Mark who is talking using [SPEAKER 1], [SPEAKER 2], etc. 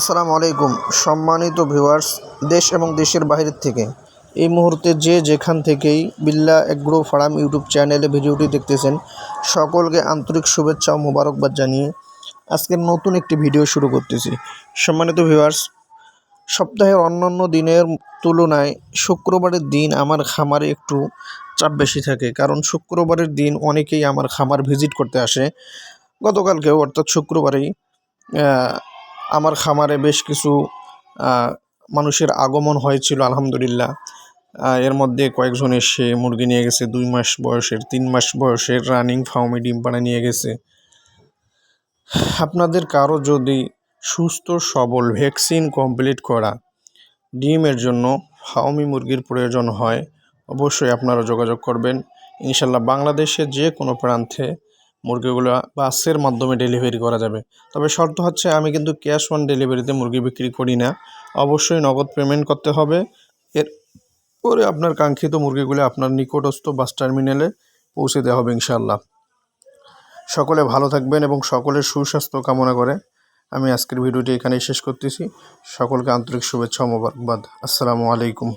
[SPEAKER 1] আসসালামু আলাইকুম, সম্মানিত ভিউয়ার্স দেশ এবং দেশের বাইরের থেকে। এই মুহূর্তে যে যেখান থেকেই বিল্লা এগ্রো ফার্ম ইউটিউব চ্যানেলে ভিডিওটি দেখতেছেন, সকলকে আন্তরিক শুভেচ্ছা ও মোবারকবাদ জানিয়ে আজকের নতুন একটি ভিডিও শুরু করতেছি। সম্মানিত ভিউয়ার্স সপ্তাহের অন্যান্য দিনের তুলনায় শুক্রবারের দিন আমার খামারে একটু চাপ বেশি থাকে, কারণ শুক্রবারের দিন অনেকেই আমার খামার ভিজিট করতে আসে। গতকালকেও, অর্থাৎ শুক্রবারেই আমার খামারে বেশ কিছু মানুষের আগমন হয়েছিল, আলহামদুলিল্লাহ। এর মধ্যে কয়েকজন এসে মুরগি নিয়ে গেছে, দুই মাস বয়সের, তিন মাস বয়সের রানিং ফাউমি ডিম পাড়া নিয়ে গেছে। আপনাদের কারও যদি সুস্থ, সবল ভ্যাকসিন কমপ্লিট করা ডিমের জন্য ফাউমি মুরগির প্রয়োজন হয়, অবশ্যই আপনারা যোগাযোগ করবেন। ইনশাল্লাহ বাংলাদেশের যে কোনো প্রান্তে মুরগিগুলো বাসের মাধ্যমে ডেলিভারি করা যাবে। তবে শর্ত হচ্ছে, আমি কিন্তু ক্যাশ অন ডেলিভারিতে মুরগি বিক্রি করি না। অবশ্যই নগদ পেমেন্ট করতে হবে। এর পরে আপনার কাঙ্ক্ষিত মুরগিগুলো আপনার নিকটস্থ বাস টার্মিনালে পৌঁছে দেওয়া হবে ইনশাল্লাহ সকলে ভালো থাকবেন এবং সকলের সুস্বাস্থ্য কামনা করে আমি আজকের ভিডিওটি এখানেই শেষ করতেছি। সকলকে আন্তরিক শুভেচ্ছা মোবারকবাদ। আসসালামু আলাইকুম।